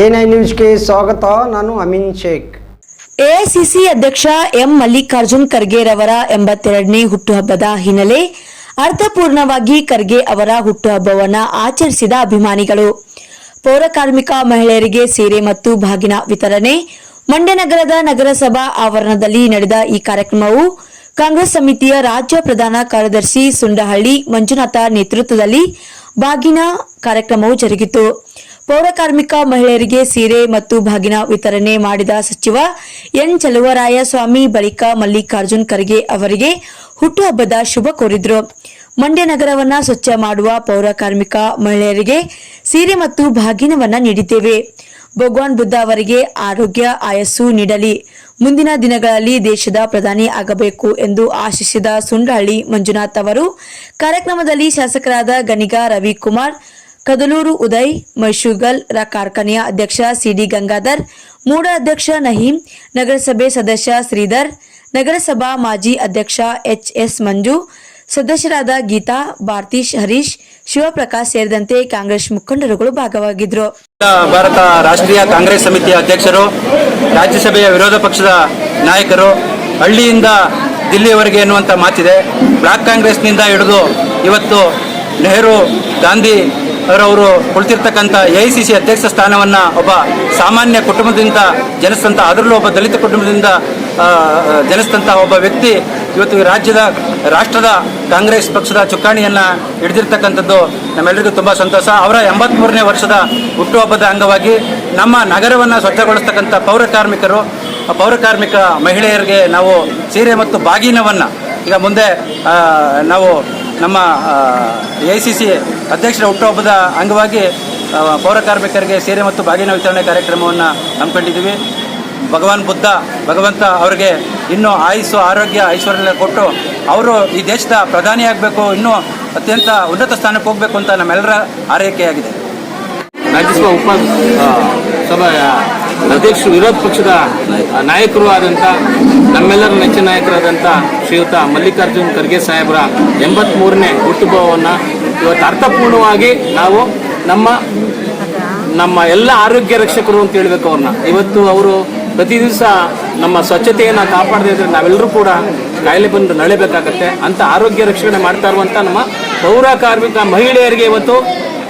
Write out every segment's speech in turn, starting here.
NI ನ್ಯೂಸ್ಗೆ ಸ್ವಾಗತ, ನಾನು ಅಮಿನ್ ಶೇಖ್. ಎಐಸಿಸಿ ಅಧ್ಯಕ್ಷ ಎಂ ಮಲ್ಲಿಕಾರ್ಜುನ್ ಖರ್ಗೆರವರ ಎಂಬತ್ತೆರಡನೇ ಹುಟ್ಟುಹಬ್ಬದ ಹಿನ್ನೆಲೆ ಅರ್ಥಪೂರ್ಣವಾಗಿ ಖರ್ಗೆ ಅವರ ಹುಟ್ಟುಹಬ್ಬವನ್ನು ಆಚರಿಸಿದ ಅಭಿಮಾನಿಗಳು. ಪೌರ ಕಾರ್ಮಿಕ ಮಹಿಳೆಯರಿಗೆ ಸೀರೆ ಮತ್ತು ಬಾಗಿನ ವಿತರಣೆ ಮಂಡ್ಯನಗರದ ನಗರಸಭಾ ಆವರಣದಲ್ಲಿ ನಡೆದ ಈ ಕಾರ್ಯಕ್ರಮವು ಕಾಂಗ್ರೆಸ್ ಸಮಿತಿಯ ರಾಜ್ಯ ಪ್ರಧಾನ ಕಾರ್ಯದರ್ಶಿ ಸುಂಡಹಳ್ಳಿ ಮಂಜುನಾಥ ನೇತೃತ್ವದಲ್ಲಿ ಬಾಗಿನ ಕಾರ್ಯಕ್ರಮವು ಜರುಗಿತು. ಪೌರ ಕಾರ್ಮಿಕ ಮಹಿಳೆಯರಿಗೆ ಸೀರೆ ಮತ್ತು ಬಾಗಿನ ವಿತರಣೆ ಮಾಡಿದ ಸಚಿವ ಎನ್ ಚಲುವರಾಯ ಸ್ವಾಮಿ ಬಳಿಕ ಮಲ್ಲಿಕಾರ್ಜುನ್ ಖರ್ಗೆ ಅವರಿಗೆ ಹುಟ್ಟುಹಬ್ಬದ ಶುಭ ಕೋರಿದ್ರು. ಮಂಡ್ಯ ನಗರವನ್ನ ಸ್ವಚ್ಛ ಮಾಡುವ ಪೌರಕಾರ್ಮಿಕ ಮಹಿಳೆಯರಿಗೆ ಸೀರೆ ಮತ್ತು ಭಾಗಿನವನ್ನ ನೀಡಿದ್ದೇವೆ. ಭಗವಾನ್ ಬುದ್ಧ ಅವರಿಗೆ ಆರೋಗ್ಯ ಆಯಸ್ಸು ನೀಡಲಿ. ಮುಂದಿನ ದಿನಗಳಲ್ಲಿ ದೇಶದ ಪ್ರಧಾನಿ ಆಗಬೇಕು ಎಂದು ಆಶಿಸಿದ ಸುಂಡಹಳ್ಳಿ ಮಂಜುನಾಥ್ ಅವರು ಕಾರ್ಯಕ್ರಮದಲ್ಲಿ ಶಾಸಕರಾದ ಗಣಿಗ ರವಿಕುಮಾರ್ ಕದಲೂರು ಉದಯ್ ಮೈಶೂಗಲ್ ರ ಕಾರ್ಖಾನೆಯ ಅಧ್ಯಕ್ಷ ಸಿಡಿ ಗಂಗಾಧರ್, ಮೂಡ ಅಧ್ಯಕ್ಷ ನಹೀಂ, ನಗರಸಭೆ ಸದಸ್ಯ ಶ್ರೀಧರ್, ನಗರಸಭಾ ಮಾಜಿ ಅಧ್ಯಕ್ಷ ಎಚ್ ಎಸ್ ಮಂಜು, ಸದಸ್ಯರಾದ ಗೀತಾ, ಭಾರತೀಶ್, ಹರೀಶ್, ಶಿವಪ್ರಕಾಶ್ ಸೇರಿದಂತೆ ಕಾಂಗ್ರೆಸ್ ಮುಖಂಡರುಗಳು ಭಾಗವಾಗಿದ್ದರು ಭಾರತ ರಾಷ್ಟ್ರೀಯ ಕಾಂಗ್ರೆಸ್ ಸಮಿತಿಯ ಅಧ್ಯಕ್ಷರು, ರಾಜ್ಯಸಭೆಯ ವಿರೋಧ ಪಕ್ಷದ ನಾಯಕರು, ಹಳ್ಳಿಯಿಂದ ದಿಲ್ಲಿಯವರೆಗೆ ಎನ್ನುವಂಥ ಮಾತಿದೆ. ಬ್ಲಾಕ್ ಕಾಂಗ್ರೆಸ್ನಿಂದ ಹಿಡಿದು ಇವತ್ತು ನೆಹರು, ಗಾಂಧಿ ಅವರವರು ಕುಳಿತಿರ್ತಕ್ಕಂಥ ಎ ಐ ಸಿ ಸಿ ಅಧ್ಯಕ್ಷ ಸ್ಥಾನವನ್ನು ಒಬ್ಬ ಸಾಮಾನ್ಯ ಕುಟುಂಬದಿಂದ ಜನಿಸಿದಂಥ ಅದರಲ್ಲೂ ಒಬ್ಬ ದಲಿತ ಕುಟುಂಬದಿಂದ ಜನಿಸಿದಂಥ ಒಬ್ಬ ವ್ಯಕ್ತಿ ಇವತ್ತು ರಾಜ್ಯದ, ರಾಷ್ಟ್ರದ ಕಾಂಗ್ರೆಸ್ ಪಕ್ಷದ ಚುಕ್ಕಾಣಿಯನ್ನು ಹಿಡಿದಿರ್ತಕ್ಕಂಥದ್ದು ನಮ್ಮೆಲ್ಲರಿಗೂ ತುಂಬ ಸಂತೋಷ. ಅವರ ಎಂಬತ್ಮೂರನೇ ವರ್ಷದ ಹುಟ್ಟುಹಬ್ಬದ ಅಂಗವಾಗಿ ನಮ್ಮ ನಗರವನ್ನು ಸ್ವಚ್ಛಗೊಳಿಸ್ತಕ್ಕಂಥ ಪೌರ ಕಾರ್ಮಿಕರು ಪೌರ ಕಾರ್ಮಿಕ ಮಹಿಳೆಯರಿಗೆ ನಾವು ಸೀರೆ ಮತ್ತು ಬಾಗಿನವನ್ನು ಈಗ ಮುಂದೆ ನಾವು ನಮ್ಮ ಎ ಸಿ ಸಿ ಅಧ್ಯಕ್ಷರ ಹುಟ್ಟುಹಬ್ಬದ ಅಂಗವಾಗಿ ಪೌರ ಕಾರ್ಮಿಕರಿಗೆ ಸೀರೆ ಮತ್ತು ಬಾಗಿನ ವಿತರಣೆ ಕಾರ್ಯಕ್ರಮವನ್ನು ಹಮ್ಮಿಕೊಂಡಿದ್ದೀವಿ. ಭಗವಾನ್ ಬುದ್ಧ, ಭಗವಂತ ಅವರಿಗೆ ಇನ್ನೂ ಆಯುಸ್ಸು, ಆರೋಗ್ಯ ಐಶ್ವರ್ಯ ಕೊಟ್ಟು ಅವರು ಈ ದೇಶದ ಪ್ರಧಾನಿಯಾಗಬೇಕು ಇನ್ನೂ ಅತ್ಯಂತ ಉನ್ನತ ಸ್ಥಾನಕ್ಕೆ ಹೋಗಬೇಕು ಅಂತ ನಮ್ಮೆಲ್ಲರ ಆರೈಕೆಯಾಗಿದೆ. ರಾಜ್ಯಸಭಾ ಉಪ ಸಭೆಯ ಅಧ್ಯಕ್ಷರು ವಿರೋಧ ಪಕ್ಷದ ನಾಯಕರು ಆದಂಥ ನಮ್ಮೆಲ್ಲರ ನೆಚ್ಚಿನ ನಾಯಕರಾದಂಥ ಶ್ರೀಯುತ ಮಲ್ಲಿಕಾರ್ಜುನ್ ಖರ್ಗೆ ಸಾಹೇಬರ ಎಂಬತ್ಮೂರನೇ ಹುಟ್ಟುಹಬ್ಬವನ್ನು ಇವತ್ತು ಅರ್ಥಪೂರ್ಣವಾಗಿ ನಾವು ನಮ್ಮ ನಮ್ಮ ಎಲ್ಲ ಆರೋಗ್ಯ ರಕ್ಷಕರು ಅಂತ ಹೇಳ್ಬೇಕು ಅವ್ರನ್ನ. ಇವತ್ತು ಅವರು ಪ್ರತಿ ದಿವಸ ನಮ್ಮ ಸ್ವಚ್ಛತೆಯನ್ನು ಕಾಪಾಡದೇ ಇದ್ರೆ ನಾವೆಲ್ಲರೂ ಕೂಡ ಕಾಯಿಲೆ ಬಂದು ನಳಿಬೇಕಾಗತ್ತೆ ಅಂತ ಆರೋಗ್ಯ ರಕ್ಷಣೆ ಮಾಡ್ತಾ ಇರುವಂತ ನಮ್ಮ ಪೌರ ಕಾರ್ಮಿಕ ಮಹಿಳೆಯರಿಗೆ ಇವತ್ತು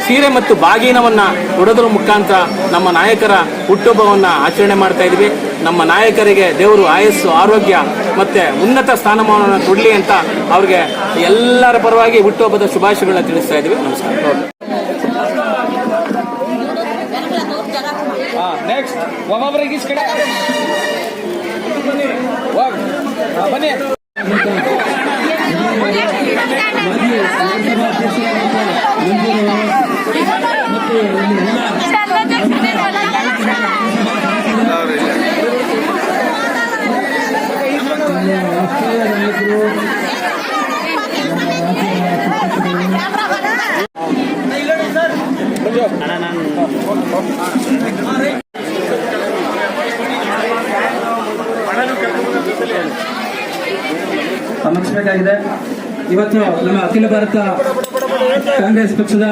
ಸೀರೆ ಮತ್ತು ಬಾಗಿನವನ್ನ ಉಡೋದ್ರ ಮುಖಾಂತರ ನಮ್ಮ ನಾಯಕರ ಹುಟ್ಟುಹಬ್ಬವನ್ನು ಆಚರಣೆ ಮಾಡ್ತಾ ನಮ್ಮ ನಾಯಕರಿಗೆ ದೇವರು ಆಯಸ್ಸು, ಆರೋಗ್ಯ ಮತ್ತೆ ಉನ್ನತ ಸ್ಥಾನಮಾನವನ್ನು ಕೊಡಲಿ ಅಂತ ಅವ್ರಿಗೆ ಎಲ್ಲರ ಪರವಾಗಿ ಹುಟ್ಟುಹಬ್ಬದ ಶುಭಾಶಯಗಳನ್ನ ತಿಳಿಸ್ತಾ ಇದ್ವಿ ನಮಸ್ಕಾರ. ನೆಕ್ಸ್ಟ್ ಒಬ್ಬೊಬ್ಬರಿಗೆ ಈಚ್ ಹಾ, ಬನ್ನಿ ಗಮನಿಸಬೇಕಾಗಿದೆ. ಇವತ್ತು ನಮ್ಮ ಅಖಿಲ ಭಾರತ ಕಾಂಗ್ರೆಸ್ ಪಕ್ಷದ